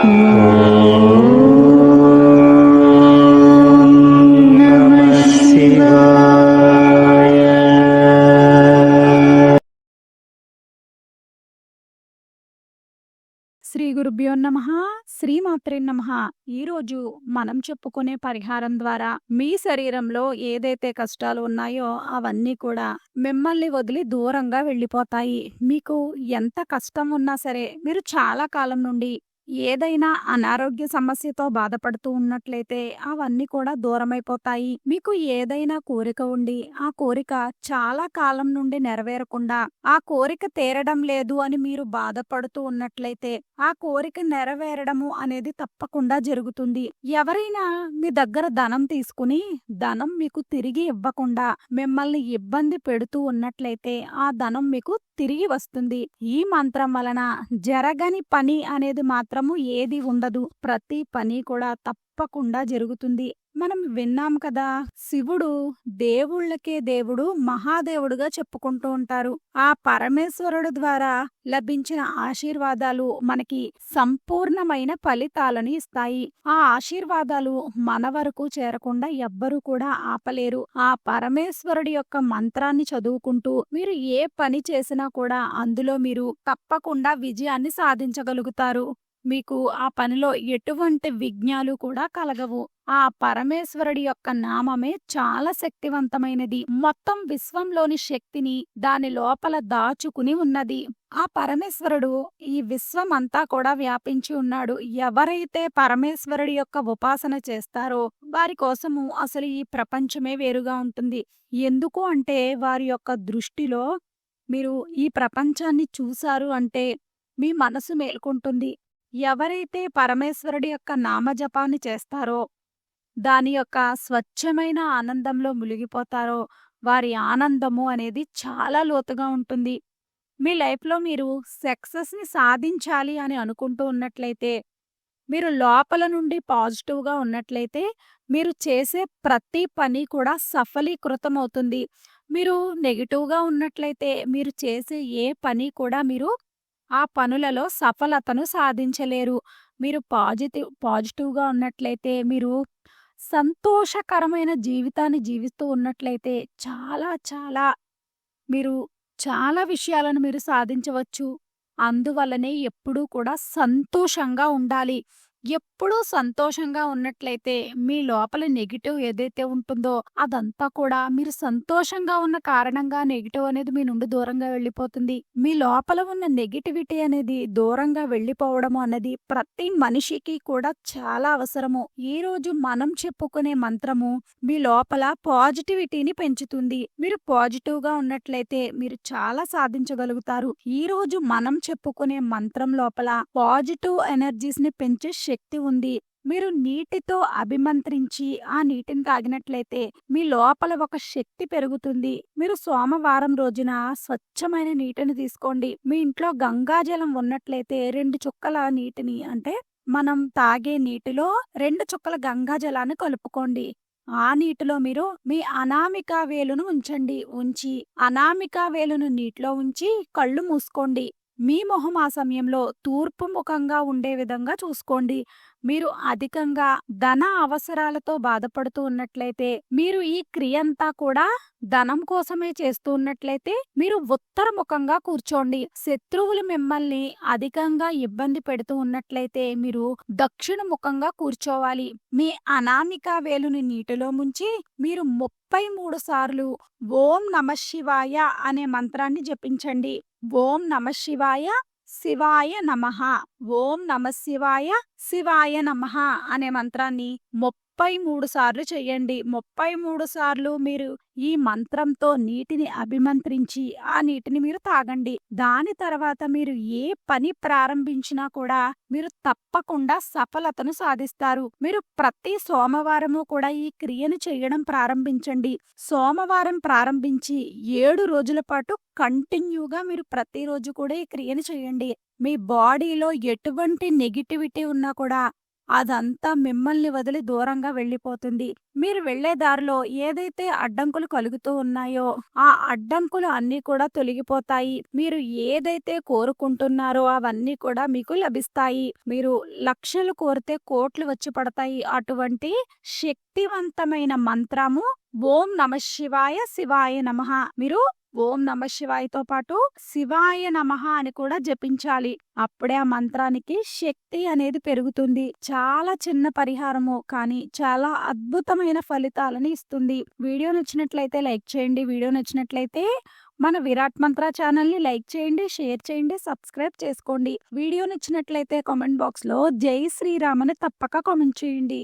శ్రీ గురుభ్యో నమ శ్రీమాత్రే నమ. ఈరోజు మనం చెప్పుకునే పరిహారం ద్వారా మీ శరీరంలో ఏదైతే కష్టాలు ఉన్నాయో అవన్నీ కూడా మిమ్మల్ని వదిలి దూరంగా వెళ్ళిపోతాయి. మీకు ఎంత కష్టం ఉన్నా సరే మీరు చాలా కాలం నుండి ఏదైనా అనారోగ్య సమస్యతో బాధపడుతూ ఉన్నట్లయితే అవన్నీ కూడా దూరమైపోతాయి. మీకు ఏదైనా కోరిక ఉండి ఆ కోరిక చాలా కాలం నుండి నెరవేరకుండా ఆ కోరిక తీరడం లేదు అని మీరు బాధపడుతూ ఉన్నట్లయితే ఆ కోరిక నెరవేరడము అనేది తప్పకుండా జరుగుతుంది. ఎవరైనా మీ దగ్గర ధనం తీసుకుని ధనం మీకు తిరిగి ఇవ్వకుండా మిమ్మల్ని ఇబ్బంది పెడుతూ ఉన్నట్లయితే ఆ ధనం మీకు తిరిగి వస్తుంది. ఈ మంత్రం వలన జరగని పని అనేది మాత్రం మాత్రము ఏది ఉండదు. ప్రతి పని కూడా తప్పకుండా జరుగుతుంది. మనం విన్నాం కదా శివుడు దేవుళ్ళకే దేవుడు మహాదేవుడుగా చెప్పుకుంటూ ఉంటారు. ఆ పరమేశ్వరుడు ద్వారా లభించిన ఆశీర్వాదాలు మనకి సంపూర్ణమైన ఫలితాలను ఇస్తాయి. ఆ ఆశీర్వాదాలు మన వరకు చేరకుండా ఎవ్వరూ కూడా ఆపలేరు. ఆ పరమేశ్వరుడి యొక్క మంత్రాన్ని చదువుకుంటూ మీరు ఏ పని చేసినా కూడా అందులో మీరు తప్పకుండా విజయాన్ని సాధించగలుగుతారు. మీకు ఆ పనిలో ఎటువంటి విఘ్నాలు కూడా కలగవు. ఆ పరమేశ్వరుడి యొక్క నామమే చాలా శక్తివంతమైనది. మొత్తం విశ్వంలోని శక్తిని దాని లోపల దాచుకుని ఉన్నది. ఆ పరమేశ్వరుడు ఈ విశ్వం అంతా కూడా వ్యాపించి ఉన్నాడు. ఎవరైతే పరమేశ్వరుడి యొక్క ఉపాసన చేస్తారో వారి కోసము అసలు ఈ ప్రపంచమే వేరుగా ఉంటుంది. ఎందుకు అంటే వారి యొక్క దృష్టిలో మీరు ఈ ప్రపంచాన్ని చూశారు అంటే మీ మనసు మేల్కొంటుంది. ఎవరైతే పరమేశ్వరుడి యొక్క నామజపాన్ని చేస్తారో దాని యొక్క స్వచ్ఛమైన ఆనందంలో మునిగిపోతారో వారి ఆనందము అనేది చాలా లోతుగా ఉంటుంది. మీ లైఫ్లో మీరు సక్సెస్ని సాధించాలి అని అనుకుంటూ ఉన్నట్లయితే మీరు లోపల నుండి పాజిటివ్గా ఉన్నట్లయితే మీరు చేసే ప్రతి పని కూడా సఫలీకృతం అవుతుంది మీరు నెగిటివ్గా ఉన్నట్లయితే మీరు చేసే ఏ పని కూడా మీరు ఆ పనులలో సఫలతను సాధించలేరు. మీరు పాజిటివ్ పాజిటివ్గా ఉన్నట్లయితే మీరు సంతోషకరమైన జీవితాన్ని జీవిస్తూ ఉన్నట్లయితే చాలా చాలా మీరు చాలా విషయాలను మీరు సాధించవచ్చు. అందువల్లనే ఎప్పుడూ కూడా సంతోషంగా ఉండాలి. ఎప్పుడూ సంతోషంగా ఉన్నట్లయితే మీ లోపల నెగిటివ్ ఏదైతే ఉంటుందో అదంతా కూడా మీరు సంతోషంగా ఉన్న కారణంగా నెగిటివ్ అనేది మీ నుండి దూరంగా వెళ్ళిపోతుంది. మీ లోపల ఉన్న నెగిటివిటీ అనేది దూరంగా వెళ్ళిపోవడం అన్నది ప్రతి మనిషికి కూడా చాలా అవసరము. ఈ రోజు మనం చెప్పుకునే మంత్రము మీ లోపల పాజిటివిటీని పెంచుతుంది. మీరు పాజిటివ్గా ఉన్నట్లయితే మీరు చాలా సాధించగలుగుతారు. ఈ రోజు మనం చెప్పుకునే మంత్రం లోపల పాజిటివ్ ఎనర్జీస్ని పెంచే శక్తి ఉంది. మీరు నీటితో అభిమంత్రించి ఆ నీటిని తాగినట్లయితే మీ లోపల ఒక శక్తి పెరుగుతుంది. మీరు సోమవారం రోజున స్వచ్ఛమైన నీటిని తీసుకోండి. మీ ఇంట్లో గంగాజలం ఉన్నట్లయితే రెండు చుక్కల నీటిని అంటే మనం తాగే నీటిలో రెండు చుక్కల గంగాజలాన్ని కలుపుకోండి. ఆ నీటిలో మీరు మీ అనామిక వేలును ఉంచండి. ఉంచి అనామిక వేలును నీటిలో ఉంచి కళ్ళు మూసుకోండి. మీ మొహం ఆ సమయంలో తూర్పు ముఖంగా ఉండే విధంగా చూసుకోండి. మీరు అధికంగా ధన అవసరాలతో బాధపడుతూ ఉన్నట్లయితే మీరు ఈ క్రియంతా కూడా ధనం కోసమే చేస్తూ ఉన్నట్లయితే మీరు ఉత్తర ముఖంగా కూర్చోండి. శత్రువులు మిమ్మల్ని అధికంగా ఇబ్బంది పెడుతూ ఉన్నట్లయితే మీరు దక్షిణ ముఖంగా కూర్చోవాలి. మీ అనామిక వేలుని నీటిలో ముంచి మీరు ముప్పై మూడు సార్లు ఓం నమ శివాయ అనే మంత్రాన్ని జపించండి. ఓం నమ శివాయ శివాయ నమః. ఓం నమ శివాయ శివాయ నమః అనే మంత్రాన్ని ముప్పై మూడు సార్లు చేయండి ముప్పై మూడు సార్లు మీరు ఈ మంత్రంతో నీటిని అభిమంత్రించి ఆ నీటిని మీరు తాగండి. దాని తర్వాత మీరు ఏ పని ప్రారంభించినా కూడా మీరు తప్పకుండా సఫలతను సాధిస్తారు. మీరు ప్రతి సోమవారము కూడా ఈ క్రియను చేయడం ప్రారంభించండి. సోమవారం ప్రారంభించి ఏడు రోజుల పాటు కంటిన్యూగా మీరు ప్రతిరోజు కూడా ఈ క్రియను చేయండి. మీ బాడీలో ఎటువంటి నెగిటివిటీ ఉన్నా కూడా అదంతా మిమ్మల్ని వదిలి దూరంగా వెళ్ళిపోతుంది. మీరు వెళ్ళే దారిలో ఏదైతే అడ్డంకులు కలుగుతూ ఉన్నాయో, ఆ అడ్డంకులు అన్నీ కూడా తొలగిపోతాయి. మీరు ఏదైతే కోరుకుంటున్నారో అవన్నీ కూడా మీకు లభిస్తాయి. మీరు లక్షలు కోరితే కోట్లు వచ్చి పడతాయి. అటువంటి శక్తివంతమైన మంత్రము ఓం నమ శివాయ నమః. మీరు ఓం నమఃశివాయతో పాటు శివాయ నమః అని కూడా జపించాలి. అప్పుడే ఆ మంత్రానికి శక్తి అనేది పెరుగుతుంది. చాలా చిన్న పరిహారము కానీ చాలా అద్భుతమైన ఫలితాలను ఇస్తుంది. వీడియో నచ్చినట్లయితే లైక్ చేయండి. వీడియో నచ్చినట్లయితే మన విరాట్ మంత్ర ఛానల్‌ని లైక్ చేయండి, షేర్ చేయండి, సబ్స్క్రైబ్ చేసుకోండి. వీడియో నచ్చినట్లయితే కామెంట్ బాక్స్‌లో జై శ్రీరామ్ అని తప్పక కామెంట్ చేయండి.